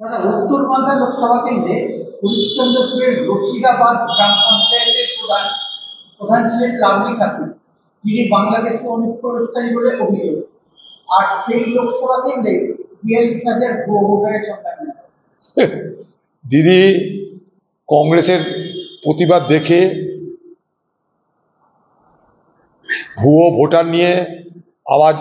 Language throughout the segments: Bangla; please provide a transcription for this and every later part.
দাদা, উত্তর মালদা লোকসভা কেন্দ্রে হরিশ্চন্দ্রপুরের রশিদাবাদ গ্রাম পঞ্চায়েতের প্রধান প্রধান ছিলেন লাভলি ঠাকুর। তিনি বাংলাদেশে অনুপ্রবেশকারী বলে অভিযোগ। আর সেই লোকসভা কেন্দ্রে বিয়াল্লিশ হাজার ভুয়ো ভোটারের দিদি, কংগ্রেসের প্রতিবাদ দেখে ভুয়ো ভোটার নিয়ে আওয়াজ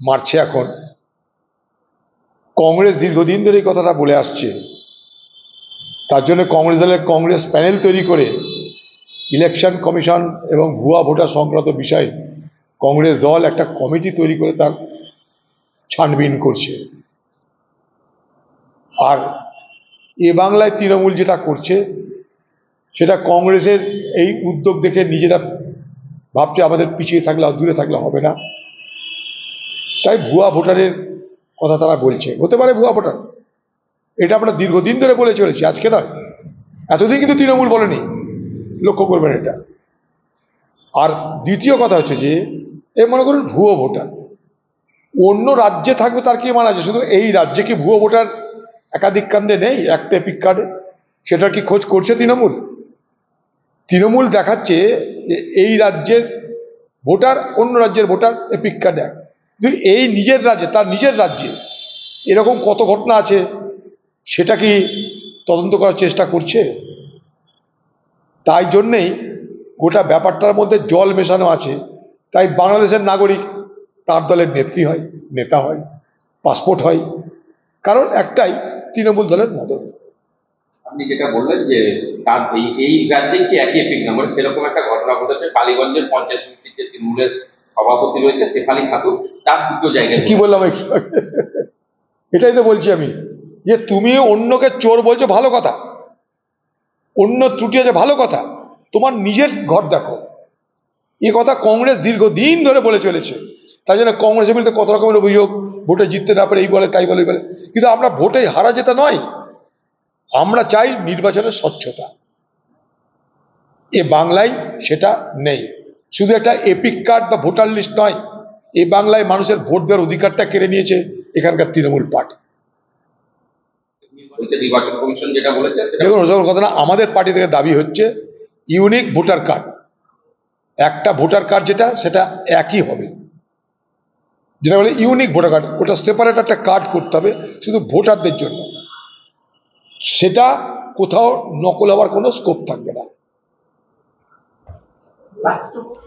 মারছে এখন। কংগ্রেস দীর্ঘদিন ধরে এই কথাটা বলে আসছে। তার জন্য কংগ্রেস দলের কংগ্রেস প্যানেল তৈরি করে ইলেকশন কমিশন এবং ভুয়া ভোটার সংক্রান্ত বিষয়ে কংগ্রেস দল একটা কমিটি তৈরি করে তার ছানবিন করছে। আর এ বাংলায় তৃণমূল যেটা করছে, সেটা কংগ্রেসের এই উদ্যোগ দেখে নিজেরা ভাবছে আমাদের পিছিয়ে থাকলে দূরে থাকলে হবে না। তাই ভুয়া ভোটারের কথা তারা বলছে। হতে পারে ভুয়া ভোটার। এটা আমরা দীর্ঘদিন ধরে বলে চলেছি, আজকে নয়। এতদিন কিন্তু তৃণমূল বলেনি। লক্ষ্য করবেন এটা। আর দ্বিতীয় কথা হচ্ছে যে, এ মনে করুন ভুয়ো ভোটার। অন্য রাজ্যে থাকবে তার কি মানা আছে শুধু এই রাজ্যে কি ভুয়ো ভোটার একাধিক কান্দে নেই? একটা এপিক কার্ডে। সেটার কি খোঁজ করছে তৃণমূল? তৃণমূল দেখাচ্ছে এই রাজ্যের ভোটার অন্য রাজ্যের ভোটার এপিক কার্ড এক। কিন্তু এই নিজের রাজ্যে, তার নিজের রাজ্যে এরকম কত ঘটনা আছে, সেটা কি তদন্ত করার চেষ্টা করছে? তাই জন্যেই গোটা ব্যাপারটার মধ্যে জল মেশানো আছে। তাই বাংলাদেশের নাগরিক, তার দলের নেত্রী হয়, নেতা হয়, পাসপোর্ট হয়। কারণ একটাই, তৃণমূল দলের মদত। আপনি যেটা বললেন যে, তার এই এই রাজ্যে কি একই এপিক না মানে সেরকম একটা ঘটনা ঘটেছে। কালীগঞ্জের পঞ্চায়েত সমিতির যে তৃণমূলের সভাপতি রয়েছে, শেফালি খাতুন তার দুটো জায়গায় কি বললাম এটাই তো বলছি আমি। যে তুমি অন্যকে চোর বলছো, ভালো কথা। অন্য ত্রুটি আছে, ভালো কথা। তোমার নিজের ঘর দেখো। এ কথা কংগ্রেস দীর্ঘদিন ধরে বলে চলেছে। তাই জন্য কংগ্রেসের বিরুদ্ধে কত রকমের অভিযোগ, ভোটে জিততে না পারে, এই বলে, তাই বলে বলে। কিন্তু আমরা ভোটে হারা যেতে নয়। আমরা চাই নির্বাচনের স্বচ্ছতা। এ বাংলায় সেটা নেই। শুধু একটা এপিক কার্ড বা ভোটার লিস্ট নয়। এ বাংলায় মানুষের ভোট দেওয়ার অধিকারটা কেড়ে নিয়েছে এখানকার তৃণমূল পার্টি। দেখুন কথা না আমাদের পার্টি থেকে দাবি হচ্ছে ইউনিক ভোটার কার্ড। একটা ভোটার কার্ড যেটা সেটা একই হবে। যেটা বলে ইউনিক ভোটার কার্ড ওটা সেপারেট একটা কার্ড করতে হবে শুধু ভোটারদের জন্য। সেটা কোথাও নকল হওয়ার কোনো স্কোপ থাকবে না।